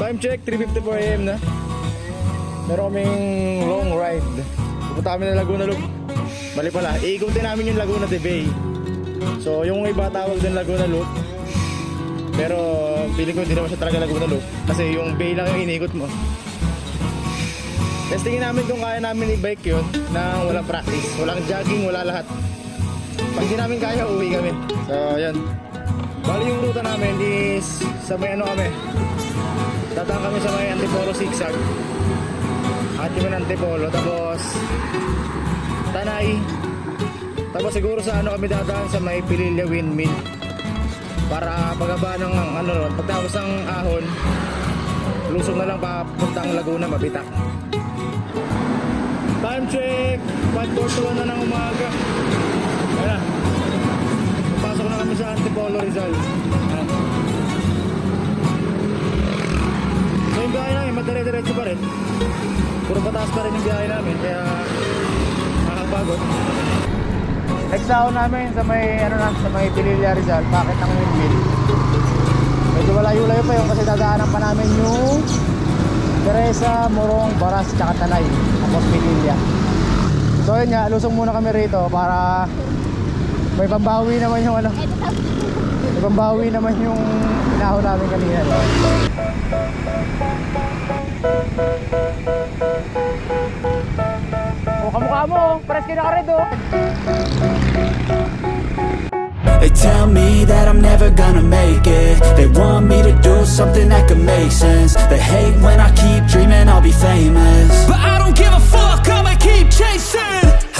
Time check, 3.54am na. Meron kaming long ride. Pupunta kami ng Laguna Loop. Mali pala, iikutin namin yung Laguna de Bay. So, yung iba tawag din Laguna Loop. Pero, feeling ko hindi naman siya talaga Laguna Loop. Kasi yung bay lang yung iniikot mo. Testingin namin kung kaya namin i-bike yun na walang practice. Walang jogging, wala lahat. Pag di namin kaya, uwi kami. So, yan. Bali yung ruta namin is sa may ano kami. Tatang kami sa may Antipolo zigzag. At yung Antipolo. Tapos, Tanay. Tapos siguro sa ano kami dadaan sa may Pililla Windmill. Para pagaba ng ano ron, pagtapos ng ahon, lusog na lang papuntang Laguna, mabitak. Time check! 5.41 na ng umaga. Kami sa Antipolo Rizal. Ayan. So yung biyahe namin, madire-diretso pa rin. Puro pataas pa rin yung biyahe namin, kaya nakakapagod. Next ahon namin sa may ano na, sa may Pililla Rizal, bakit ng windmill. Medyo malayo-layo pa yun kasi dadaanan pa namin yung Teresa, Morong, Baras, tsaka Tanay. Tapos Pililla. So yun nga, lusong muna kami rito para may pambawi naman yung ano. May pambawi naman yung inahon namin kanina. no? Oh, mo, oh. pares kayo nakared oh. They tell me that I'm never gonna make it They want me to do something that could make sense They hate when I keep dreaming I'll be famous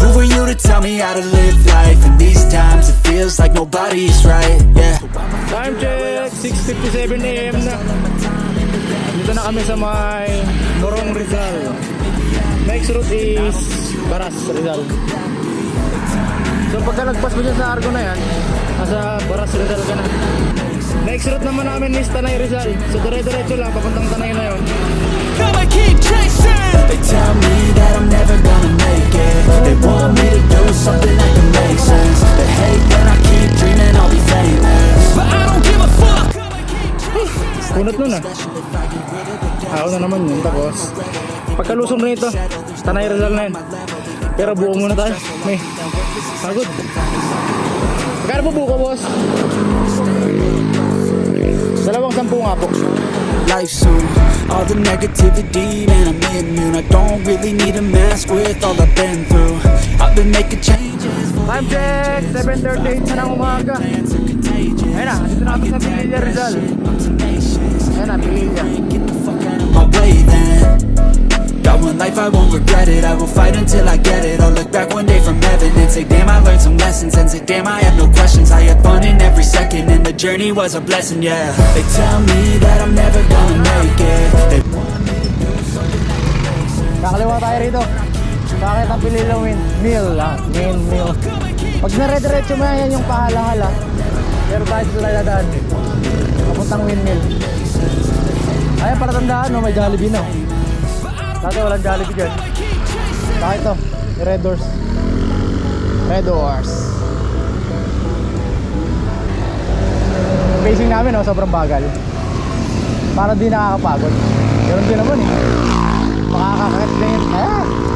Who are you to tell me how to live life? In these times, it feels like nobody's right, yeah Time check, 6.57am na. Dito na kami sa may Morong Rizal. Next route is Baras, Rizal. So pagka nagpas mo dyan sa Argo na yan, nasa Baras, Rizal ka na. Next route naman namin is Tanay Rizal. So dire-diretso lang, papuntang Tanay na yun. I'ma keep chasing They tell me something that can make sense They hate when I keep dreaming I'll be famous But I don't give a fuck Kunot nun ah. Ako na naman yun. Tapos, pagkalusong na ito, Tanay Rizal na yun. Pero buo muna tayo. May, pagod. Magkano po buko, boss? Dalawang sampu nga po. Life soon All the negativity, man I'm immune I don't really need a mask with all I've been through I've been making changes Time check! 7.38 na ng umaga. Ayun na, dito na kami sa Pililla Rizal. Ayun na, of my way then. Got one life, I won't regret it. I will fight until I get it. I'll look back one day from heaven And say damn, I learned some lessons. And say damn, I have no questions. I had fun in every second. And the journey was a blessing, yeah. They tell me that I'm never gonna make it. They want me to do something make sense Kakaliwa tayo rito. Bakit ang Pililla Windmill? Ah, windmill. Pag nare-diretso mo yan yung pahala-hala. Pero tayo sila dadaan. Papuntang windmill. Ayan, para tandaan, no, may Jollibee na. Dati walang Jollibee dyan. Saka ito, Red Doors. Red Doors. Pacing namin, no, sobrang bagal. Para di nakakapagod. Ganun din naman eh. Makakakit din. Ah!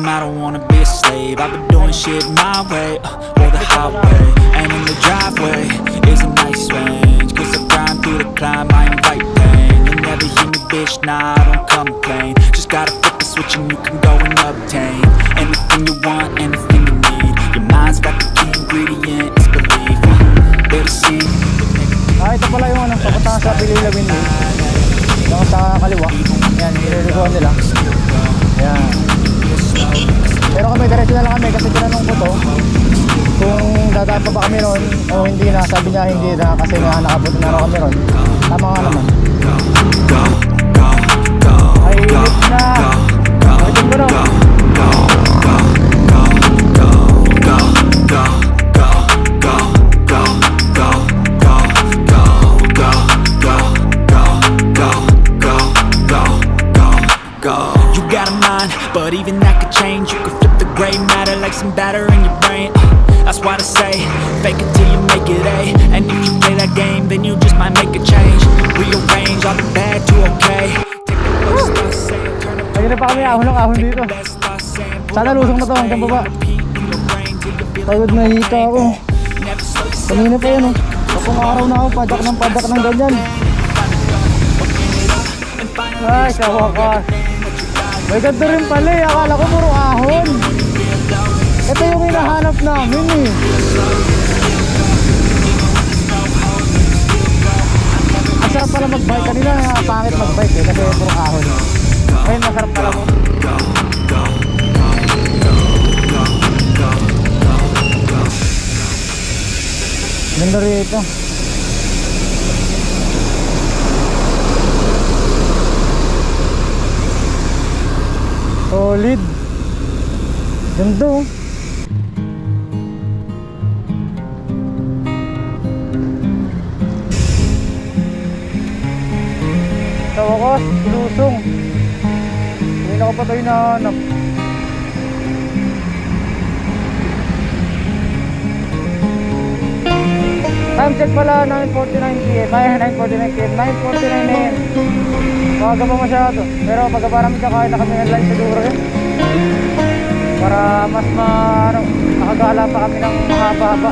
system, I don't wanna be a slave. I've been doing shit my way, uh, or the highway. And in the driveway is a nice range. Cause I grind through the climb, I invite pain. You'll never hear me bitch, nah, I don't complain. Just gotta flip the switch and you can go and obtain Anything you want, anything you need. Your mind's got the key ingredient, it's belief. See Ah, ito pala yung ano, papunta sa sa kaliwa. Nila. Pero kami, diretso na lang kami kasi tinanong ko to kung dadaan pa ba kami ron o hindi na. Sabi niya hindi na kasi nga nakapunta na rin kami ron. Tama nga naman. Ay, na. Na pa kami ahon ng ahon dito. Sana lusong na to hanggang baba. Pagod na hika ako. Kanina pa yun oh. Kapong araw na ako, padak ng padak ng ganyan. Ay, sa wakas. May ganito rin pala eh. Akala ko puro ahon. Ito yung hinahanap namin eh. Ang sarap pala mag-bike. Kanina pangit mag-bike eh. Kasi puro ahon. Ngayon masarap pala mo. Ganda rito. Solid. Ganda oh. Sa wakas, lusong. Hindi na ko pa tayo nahanap. Time check pala, 9.49 p.m. Ay, 9.49 p.m. 9.49 a.m. Maaga pa masyado. Pero pagka parang kakain na kami lunch siguro eh. Para mas ma, ano, nakagala pa kami ng mahaba-haba.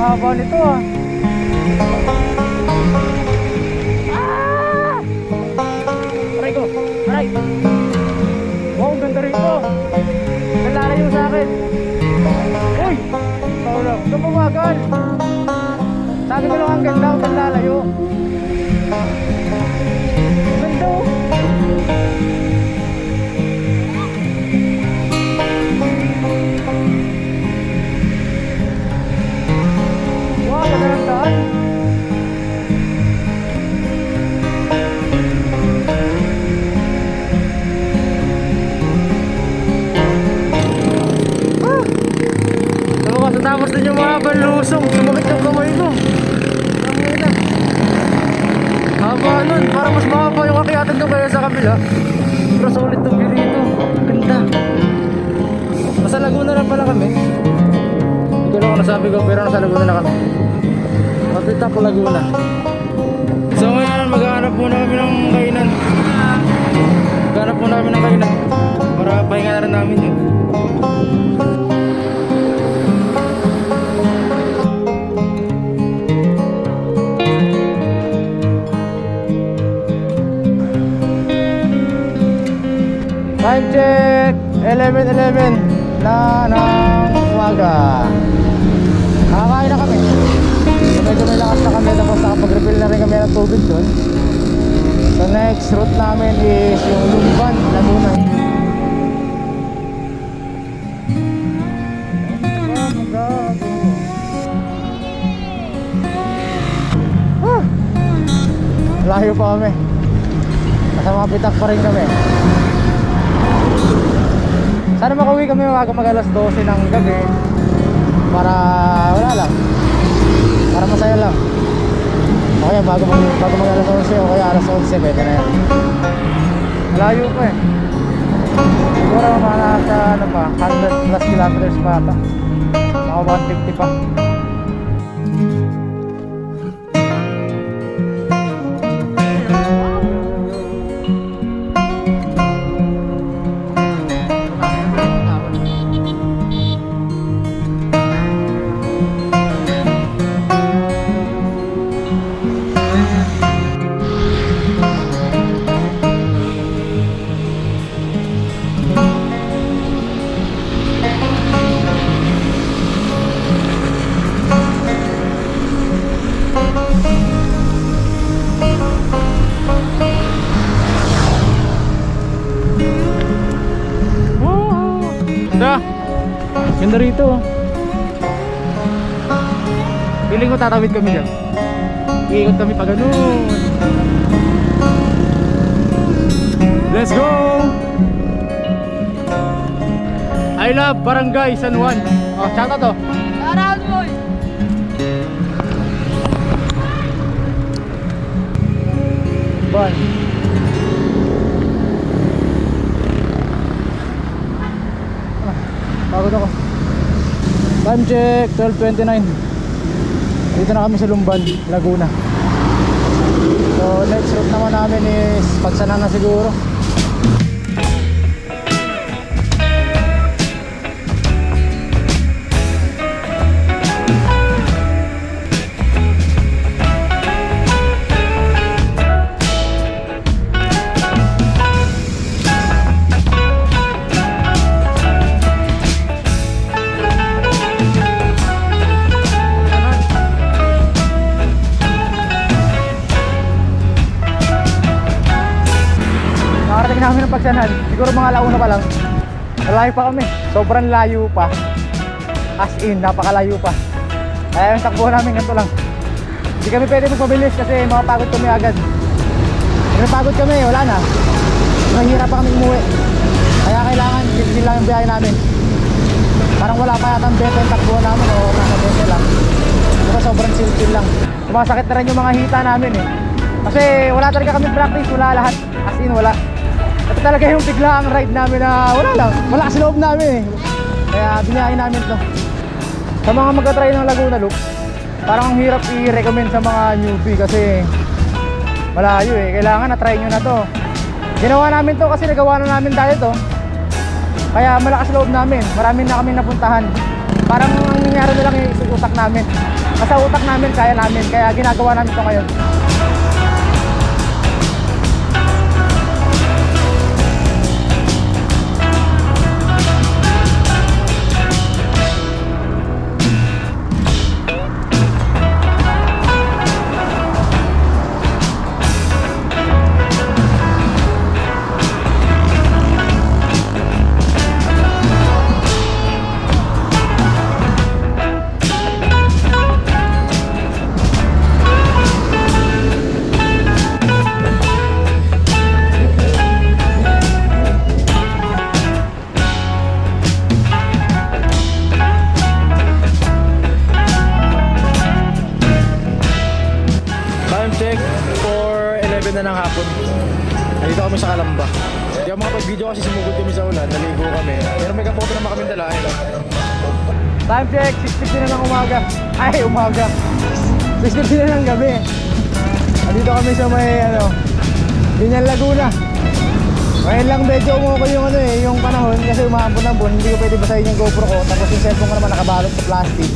Putang haba nito ah. Ah! Aray ko, aray. Wow, ganda rin ko. Nalalayo sa akin. Uy! Lang, lumawagan. Sabi ko lang ang ganda, huwag kang lalayo. Ganda oh. Tapos din yung mga balusong. Sumakit yung kamay ko. Haba nun. Parang mas mahaba yung akyatan ko kaya sa kabila. Pero sulit itong view dito. Ganda. Nasa Laguna na pala kami. Hindi ko lang nasabi ko pero nasa Laguna na kami. Mapita ko Laguna. So ngayon maghahanap muna kami ng kainan. Maghahanap muna kami ng kainan. Para pahinga na rin namin yun. Time check! 11.11 na ng umaga. Kami ng doon. So next route namin is yung Lumban, Laguna. Ah! Layo pa kami. Nasa mga pitak pa rin kami. Sana makauwi kami umaga mag alas 12 ng gabi para wala lang. Para masaya lang. Kaya bago mag, bago mag alas 11 o kaya alas 11 pwede na yan. Malayo pa eh. Siguro mga nasa ano pa, 100 plus kilometers pa ata. Mga 150 pa. Ganda rito. oh. Feeling ko tatawid kami dyan. Iikot kami pa ganun. Let's go! I love Barangay San Juan. Oh, out to. Around boy! Ban. Ah, pagod ako. Time check, 12.29. Dito na kami sa Lumban, Laguna. So next route naman namin is Pagsanan na siguro. Siguro mga launa pa lang. Malayo pa kami. Sobrang layo pa. As in, napakalayo pa. Kaya yung takbo namin ganito lang. Hindi kami pwede magpabilis kasi makapagod kami agad. Napagod kami, wala na. Mahirap pa kami umuwi. Kaya kailangan, chill lang yung biyahe namin. Parang wala pa yata ang bete yung takbo namin o nasa bete lang. Diba sobrang chill-chill lang. Sumasakit na rin yung mga hita namin eh. Kasi wala talaga kami practice, wala lahat. As in, wala. Ito talaga yung bigla ang ride namin na wala lang. Wala sa loob namin eh. Kaya binayain namin to. Sa mga magka-try ng Laguna Loop, parang ang hirap i-recommend sa mga newbie kasi malayo eh. Kailangan na-try nyo na to. Ginawa namin to kasi nagawa na namin dati to. Kaya malakas loob namin. Marami na kami napuntahan. Parang ang nangyari na lang yung utak namin. Sa utak namin, kaya namin. Kaya ginagawa namin to ngayon. Hapon. Nandito kami sa Kalamba. Hindi ako makapag-video kasi sumugod kami sa ulan. Naligo kami. Pero may kapoto naman kami dala. Ayun. Time check, 6.50 na ng umaga. Ay, umaga. 6.50 na ng gabi. Nandito kami sa may, ano, Binyan Laguna. Ngayon lang medyo umuko yung ano eh, yung panahon kasi umahambon ng buwan, hindi ko pwede basahin yung GoPro ko. Tapos yung cellphone ko naman nakabalot sa plastic.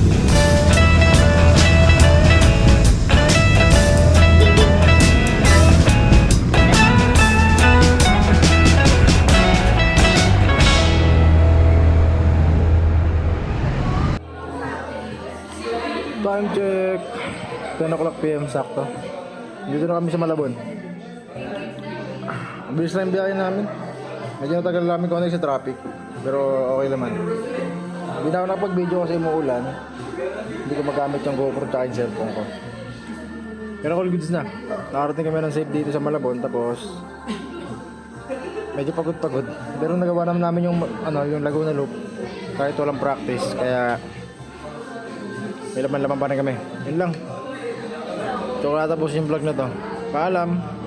Time check. 10 o'clock PM sakto. Dito na kami sa Malabon. Bilis na yung biyahe namin. Medyo natagal namin kung sa traffic. Pero okay naman. Hindi na ako napag-video kasi umuulan. Hindi ko magamit yung GoPro tsaka yung cellphone ko. Pero all goods na. Nakarating kami ng safe dito sa Malabon. Tapos medyo pagod-pagod. Pero nagawa naman namin yung ano, yung Laguna Loop kahit walang practice. Kaya may laman-laman pa rin kami. Yun lang. So, tapos yung vlog na to. Paalam.